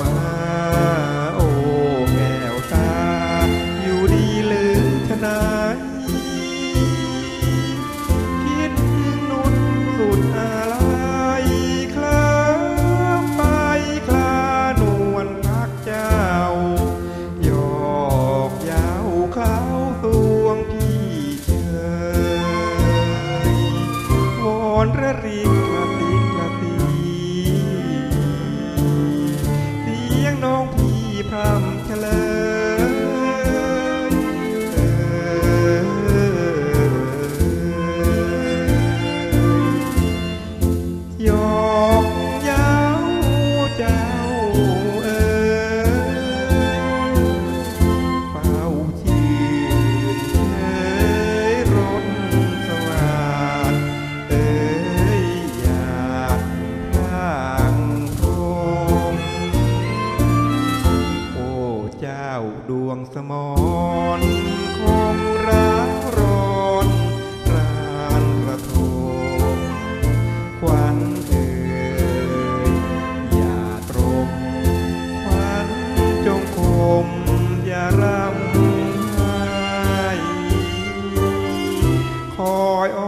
มา โอ้แก้วตา อยู่ดีหรือทนายคิดถึงนุ่นสุดอะไรเคลาไปคลานวลพักเจ้าหยอกยาวเคล้าสวงที่เชยวอน ดวงสมอนคงรักร้อนรานระทมควันเอ่ยอย่าตรงควันจงคมอย่ารำไห้คอยอ้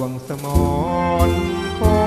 วงสมอน